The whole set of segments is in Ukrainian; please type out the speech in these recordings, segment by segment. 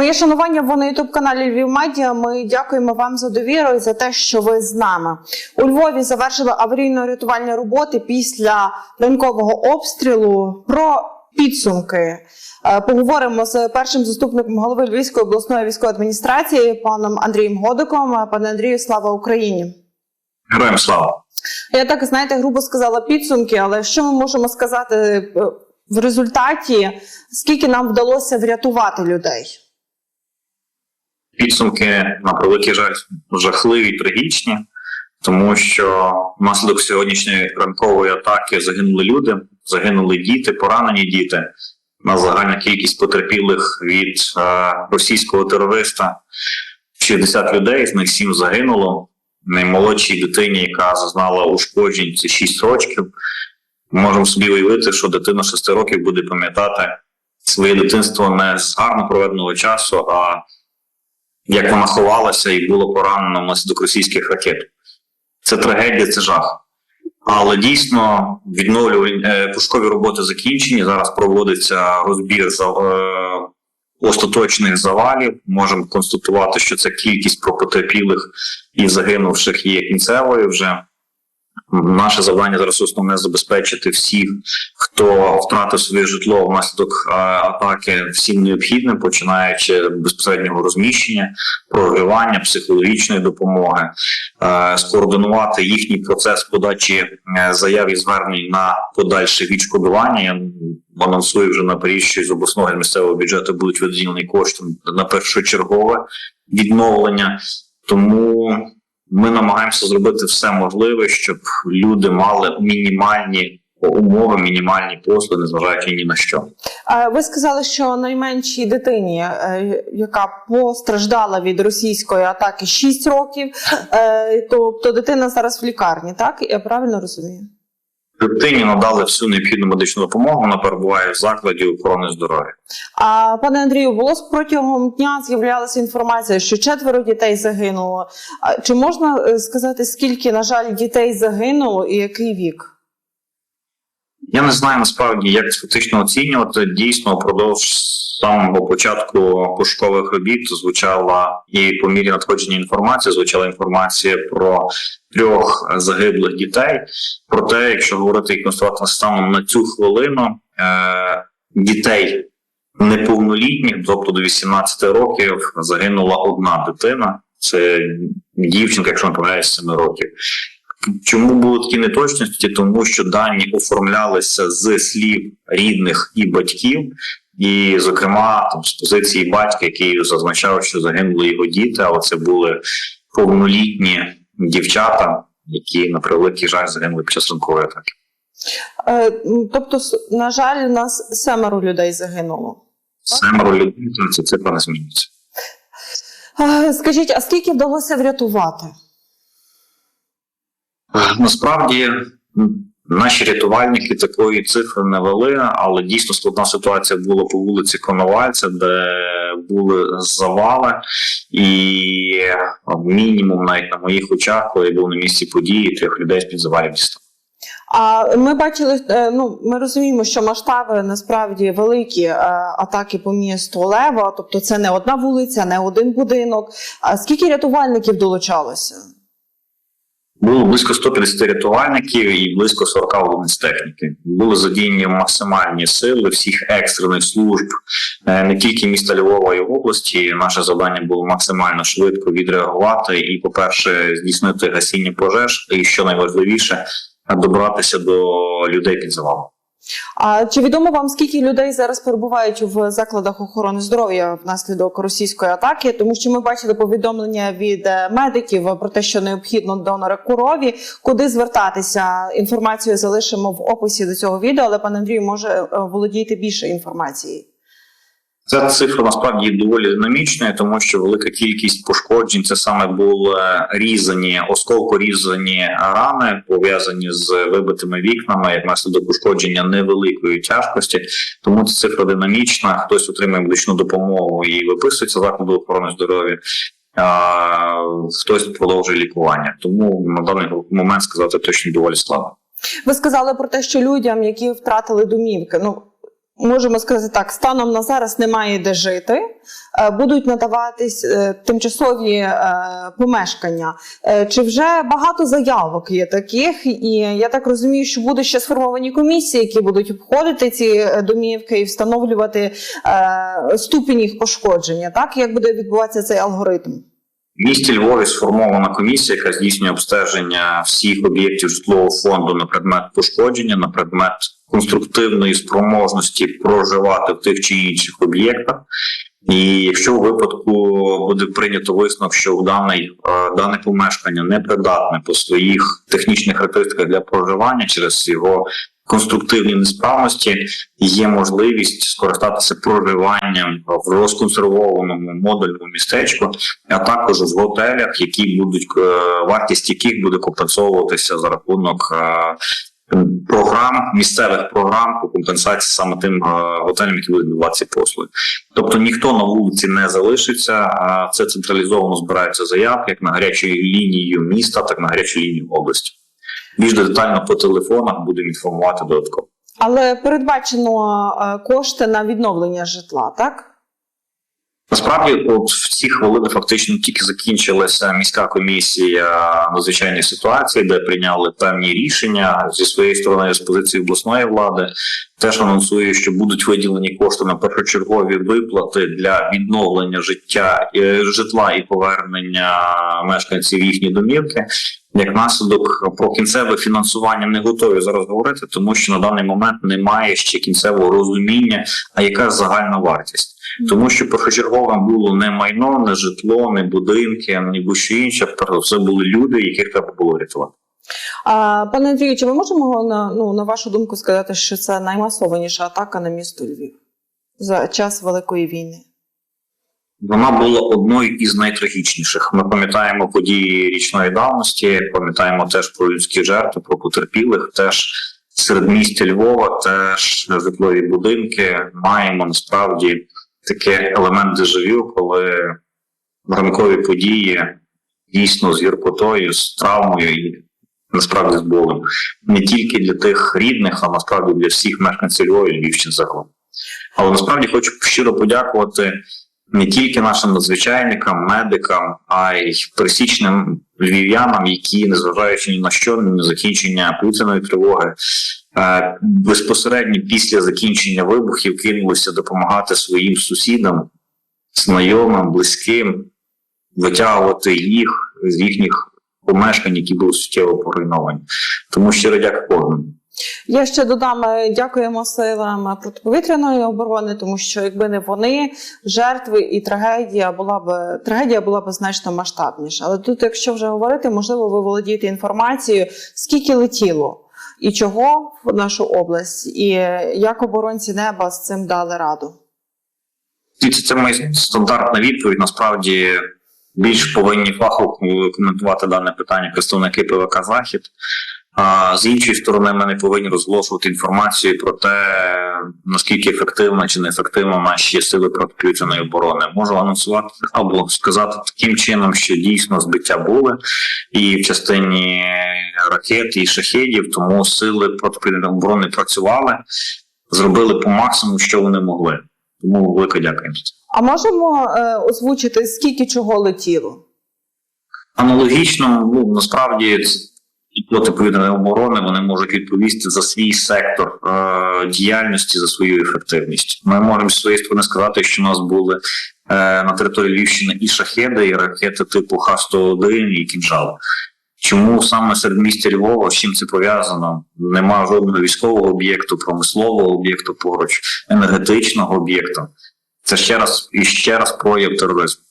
Моє шанування ви на ютуб каналі Львів Медіа. Ми дякуємо вам за довіру і за те, що ви з нами. У Львові завершили аварійно-рятувальні роботи після ранкового обстрілу. Про підсумки Е, поговоримо з першим заступником голови Львівської обласної військової адміністрації паном Андрієм Годиком. Пане Андрію, слава Україні! Героям слава! Я так знаєте, грубо сказала підсумки, але що ми можемо сказати е, в результаті, скільки нам вдалося врятувати людей? Підсумки на превеликий жаль жахливі, трагічні, тому що внаслідок сьогоднішньої ранкової атаки загинули люди, загинули діти, поранені діти. На загальна кількість потерпілих від е, російського терориста 60 людей, з них 7 загинуло. Наймолодшій дитині, яка зазнала ушкоджень, це 6 років. Можемо собі уявити, що дитина 6 років буде пам'ятати своє дитинство не з гарно проведеного часу, а як вона ховалася і було поранено внаслідок російських ракет. Це трагедія, це жах. Але дійсно відновлювальні е, пушкові роботи закінчені. Зараз проводиться розбір за е, остаточних завалів. Можемо констатувати, що ця кількість пропотерпілих і загинувших є кінцевою вже. Наше завдання зараз основне забезпечити всіх, хто втратив своє житло внаслідок е, атаки, всім необхідним, починаючи безпосереднього розміщення, прогрівання, психологічної допомоги, е, скоординувати їхній процес подачі е, заяв і звернень на подальше відшкодування. Я анонсую вже наперед, що з обласного і місцевого бюджету будуть виділені кошти на першочергове відновлення. Тому ми намагаємося зробити все можливе, щоб люди мали мінімальні умови, мінімальні послуги, незважаючи ні на що. Ви сказали, що найменшій дитині, е, яка постраждала від російської атаки 6 років, тобто дитина зараз в лікарні, так? Я правильно розумію? Дитині надали всю необхідну медичну допомогу. Вона перебуває в закладі охорони здоров'я. А пане Андрію, було протягом дня з'являлася інформація, що четверо дітей загинуло. А Чи можна е, сказати, скільки, на жаль, дітей загинуло і який вік? Я не знаю насправді, як фактично оцінювати. Дійсно, впродовж самого початку пошукових робіт звучала і по мірі надходження інформації, звучала інформація про трьох загиблих дітей. Проте, якщо говорити і констатувати станом на цю хвилину, е- дітей неповнолітніх, тобто до 18 років, загинула одна дитина. Це дівчинка, якщо не помиляюсь, 7 років. Чому були такі неточності? Тому що дані оформлялися з слів рідних і батьків, і, зокрема, там з позиції батька, який зазначав, що загинули його діти, але це були повнолітні дівчата, які на превеликий жаль загинули під час ранкової атаки. Е, Тобто, на жаль, у нас семеро людей загинуло. Семеро людей, то ця цифра не змінюється. Е, Скажіть, а скільки вдалося врятувати? Насправді наші рятувальники такої цифри не вели, але дійсно складна ситуація була по вулиці Коновальця, де були завали, і мінімум, навіть на моїх очах, коли я був на місці події, трьох людей з під завалів дістав. А ми бачили, е, ну ми розуміємо, що масштаби насправді великі е, атаки по місту Лева, тобто це не одна вулиця, не один будинок. А скільки рятувальників долучалося? Було близько 150 рятувальників і близько 40 одиниць техніки. Були задіяні максимальні сили всіх екстрених служб, е, не тільки міста Львова і області. Наше завдання було максимально швидко відреагувати і, по-перше, здійснити гасіння пожеж, і що найважливіше, добратися до людей під завалом. А чи відомо вам скільки людей зараз перебувають в закладах охорони здоров'я внаслідок російської атаки? Тому що ми бачили повідомлення від е, медиків про те, що необхідно донора крові. Куди звертатися? Інформацію залишимо в описі до цього відео, але пан Андрій може е, володіти більше інформації. Ця цифра насправді доволі динамічною, тому що велика кількість пошкоджень це саме були різані, осколко різані рани, пов'язані з вибитими вікнами, як наслідок пошкодження невеликої тяжкості. Тому ця цифра динамічна. Хтось отримує медичну допомогу і виписується закладу охорони здоров'я. А хтось продовжує лікування. Тому на даний момент сказати точно доволі складно. Ви сказали про те, що людям, які втратили домівки, ну можемо сказати так, станом на зараз немає де жити, е, будуть надаватись е, тимчасові е, помешкання. Чи вже багато заявок є таких? І я так розумію, що будуть ще сформовані комісії, які будуть обходити ці домівки і встановлювати ступінь їх пошкодження. Так як буде відбуватися цей алгоритм? В місті Львові сформована комісія, яка здійснює обстеження всіх об'єктів житлового фонду на предмет пошкодження, на предмет конструктивної спроможності проживати в тих чи інших об'єктах. І якщо у випадку буде прийнято висновок, що у даний, е, дане помешкання непридатне по своїх технічних характеристиках для проживання через його конструктивні несправності, є можливість скористатися проживанням в розконсервованому модульному містечку, а також в готелях, які будуть е, вартість яких буде компенсовуватися за рахунок е, програм місцевих програм по компенсації саме тим е, готелям, які будуть відбувати ці послуги. Тобто ніхто на вулиці не залишиться. Це централізовано збираються заявки як на гарячою лінією міста, так і на гарячу лінію області. Більш детально по телефонах будемо інформувати додатково. Але передбачено е, кошти на відновлення житла, так? Насправді, от в ці хвилини фактично тільки закінчилася міська комісія надзвичайних ситуацій, де прийняли певні рішення зі своєї сторони з позиції обласної влади. Теж анонсує, що будуть виділені кошти на першочергові виплати для відновлення життя е, житла і повернення мешканців їхні домівки. Як наслідок про кінцеве фінансування не готові зараз говорити, тому що на даний момент немає ще кінцевого розуміння, а яка загальна вартість. Тому що першочерговим було не майно, не житло, не будинки, ні будь-що інше. Все були люди, яких треба було рятувати. А, пане Андрію, чи ми можемо на, ну, на вашу думку сказати, що це наймасованіша атака на місто Львів за час Великої війни? Вона була одною із найтрагічніших. Ми пам'ятаємо події річної давності, пам'ятаємо теж про людські жертви, про потерпілих. Теж серед місті Львова, теж житлові будинки. Маємо насправді таке елемент дежавю, коли ранкові події дійсно з гіркотою, з травмою і насправді з болем. Не тільки для тих рідних, а насправді для всіх мешканців Львова і Львівщини загалом. Але насправді хочу щиро подякувати не тільки нашим надзвичайникам, медикам, а й пересічним львів'янам, які, незважаючи ні на що, на закінчення повітряної тривоги, е, безпосередньо після закінчення вибухів кинулися допомагати своїм сусідам, знайомим, близьким, витягувати їх з їхніх помешкань, які були суттєво поруйновані. Тому щиро дякую. Я ще додам, е, дякуємо силам протиповітряної оборони, тому що якби не вони, жертви і трагедія була б трагедія була б значно масштабніша. Але тут, якщо вже говорити, можливо, ви володієте інформацією, скільки летіло і чого в нашу область, і як оборонці неба з цим дали раду. Це моя стандартна відповідь. Насправді більш повинні фахово коментувати дане питання представники ПВК Захід. А з іншої сторони, ми не повинні розголошувати інформацію про те, наскільки ефективно чи неефективно наші сили протиповітряної оборони. Можу анонсувати або сказати таким чином, що дійсно збиття були і в частині ракет і шахедів, тому сили протиповітряної оборони працювали, зробили по максимуму, що вони могли. Тому велике дякую. А можемо е, озвучити, скільки чого летіло? Аналогічно, ну насправді і протиповітряної оборони вони можуть відповісти за свій сектор е, діяльності, за свою ефективність. Ми можемо з своєї сторони сказати, що у нас були е, на території Львівщини і шахеди, і ракети типу Х-101 і кінжал. Чому саме серед міста Львова з чим це пов'язано? Нема жодного військового об'єкту, промислового об'єкту поруч, енергетичного об'єкту. Це ще раз і ще раз прояв тероризму.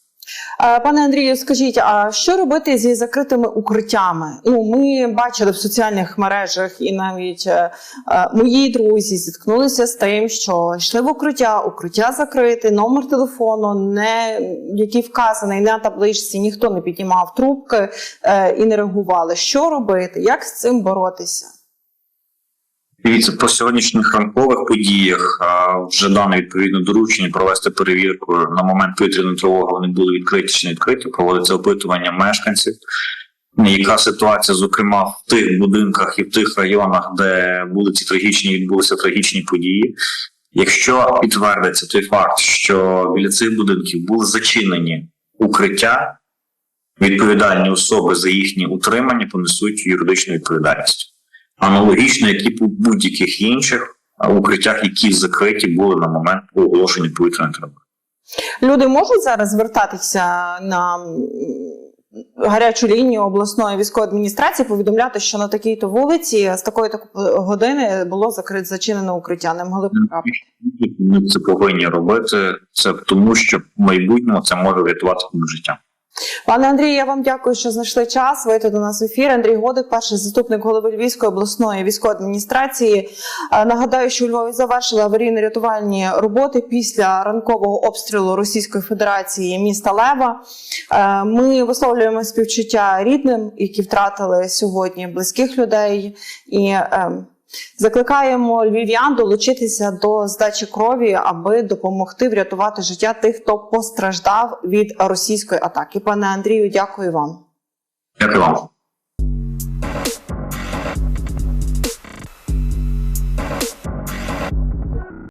Е, Пане Андрію, скажіть, а що робити зі закритими укриттями? Ну, ми бачили в соціальних мережах, і навіть е, е, мої друзі зіткнулися з тим, що йшли в укриття, укриття закрите, номер телефону, не який вказаний на табличці, ніхто не піднімав трубки е, і не реагували. Що робити? Як з цим боротися? Дивіться, по сьогоднішніх ранкових подіях вже дане відповідно доручення провести перевірку на момент повітряної тривоги. Вони були відкриті чи не відкриті. Проводиться опитування мешканців. Яка ситуація, зокрема, в тих будинках і в тих районах, де були ці трагічні відбулися трагічні події? Якщо підтвердиться той факт, що біля цих будинків були зачинені укриття, відповідальні особи за їхнє утримання понесуть юридичну відповідальність. Аналогічно, як і по будь-яких інших укриттях, які закриті були на момент оголошення повітряної тривоги. Люди можуть зараз звертатися на гарячу лінію обласної військової адміністрації, повідомляти, що на такій-то вулиці з такої то години було закрите зачинене укриття. Не могли потрапити. Ми це повинні робити. Це тому, що в майбутньому це може врятувати життя. Пане Андрію, я вам дякую, що знайшли час вийти до нас в ефір. Андрій Годик, перший заступник голови Львівської обласної військової адміністрації. Е, Нагадаю, що у Львові завершили аварійно-рятувальні роботи після ранкового обстрілу Російської Федерації міста Лева. Е, Ми висловлюємо співчуття рідним, які втратили сьогодні близьких людей, і е, закликаємо львів'ян долучитися до здачі крові, аби допомогти врятувати життя тих, хто постраждав від російської атаки. Пане Андрію, дякую вам. Дякую вам.